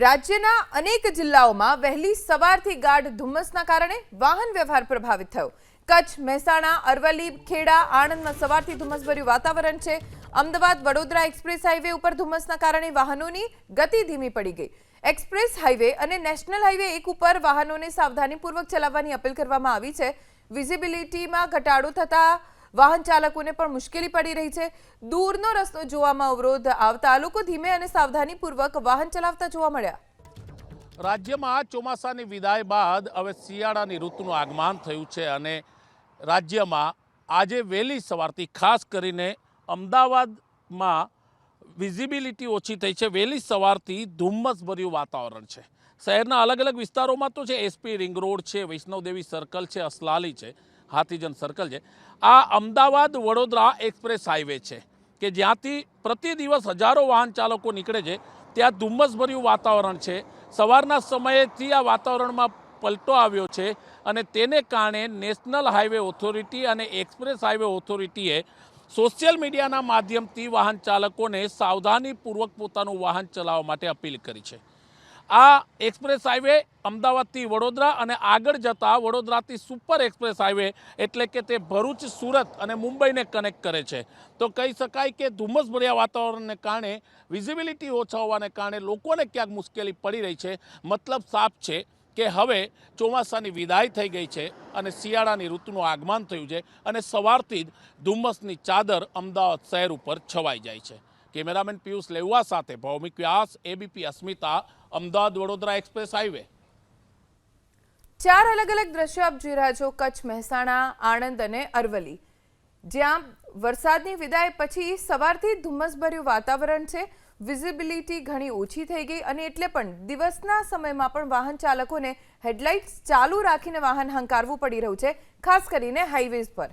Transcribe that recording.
રાજ્યના અનેક જિલ્લાઓમાં વહેલી સવારથી ગાઢ ધુમ્મસના કારણે વાહન વ્યવહાર પ્રભાવિત થયો. કચ્છ, મહેસાણા, અરવલ્લી, ખેડા આણંદમાં સવારથી ધુમ્મસભર્યું વાતાવરણ છે. અમદાવાદ, વડોદરા એક્સપ્રેસ હાઈવે ઉપર ધુમ્મસના કારણે વાહનોની ગતિ ધીમી પડી ગઈ. એક્સપ્રેસ હાઈવે અને નેશનલ હાઈવે એક ઉપર વાહનોને સાવધાનીપૂર્વક ચલાવવાની અપીલ કરવામાં આવી છે. વિઝિબિલિટીમાં ઘટાડો થતા વાહન ચાલકોને પણ મુશ્કેલી પડી રહી છે. દૂરનો રસ્તો જોવામાં અવરોધ આવતા લોકો ધીમે અને સાવધાનીપૂર્વક વાહન ચલાવતા જોવા મળ્યા. રાજ્યમાં ચોમાસાની વિદાય બાદ હવે શિયાળાની ઋતુનું આગમન થયું છે અને રાજ્યમાં આજે વહેલી સવારથી ખાસ કરીને અમદાવાદમાં વિઝિબિલિટી ઓછી થઈ છે. વહેલી સવારથી ધુમ્મસભર્યું વાતાવરણ છે. શહેરના અલગ અલગ વિસ્તારોમાં તો છે એસપી રિંગ રોડ છે વૈષ્ણવદેવી સર્કલ છે, અસલાલી છે. હાથીજન સર્કલ છે. આ અમદાવાદ વડોદરા એક્સપ્રેસ હાઈવે છે કે જ્યાંથી પ્રતિ દિવસ હજારો વાહન ચાલકો નીકળે છે. ત્યાં ધુમ્મસભર્યું વાતાવરણ છે. સવારના સમયેથી આ વાતાવરણમાં પલટો આવ્યો છે અને તેને કારણે નેશનલ હાઈવે ઓથોરિટી અને એક્સપ્રેસ હાઈવે ઓથોરિટીએ સોશિયલ મીડિયાના માધ્યમથી વાહન ચાલકોને સાવધાનીપૂર્વક પોતાનું વાહન ચલાવવા માટે અપીલ કરી છે. આ એક્સપ્રેસ હાઈવે અમદાવાદથી વડોદરા અને આગળ જતા વડોદરાથી સુપર એક્સપ્રેસ હાઈવે એટલે કે તે ભરૂચ, સુરત અને મુંબઈને કનેક્ટ કરે છે. તો કહી શકાય કે ધુમ્મસભર્યા વાતાવરણને કારણે વિઝિબિલિટી ઓછા હોવાને કારણે લોકોને ક્યાંક મુશ્કેલી પડી રહી છે. મતલબ સાફ છે કે હવે ચોમાસાની વિદાય થઈ ગઈ છે અને શિયાળાની ઋતુનું આગમન થયું છે અને સવારથી જ ધુમ્મસની ચાદર અમદાવાદ શહેર ઉપર છવાઈ જાય છે. કેમેરામેન પિયુષ લેવા સાથે Bhaumik Vyas, ABP Asmita Ahmedabad Vadodara express highway. ચાર અલગ અલગ દ્રશ્યો આપ જોઈ રહ્યા છો, કચ્છ, મહેસાણા, આણંદ અને અરવલ્લી. જ્યાં વરસાદની વિદાય પછી સવારથી ધુમ્મસભર્યું વાતાવરણ છે. વિઝિબિલિટી ઘણી ઓછી થઈ ગઈ અને એટલે પણ દિવસના સમયમાં પણ વાહન ચાલકોને હેડલાઇટ્સ ચાલુ રાખીને વાહન હંકારવું પડી રહ્યું છે, ખાસ કરીને હાઈવેઝ પર.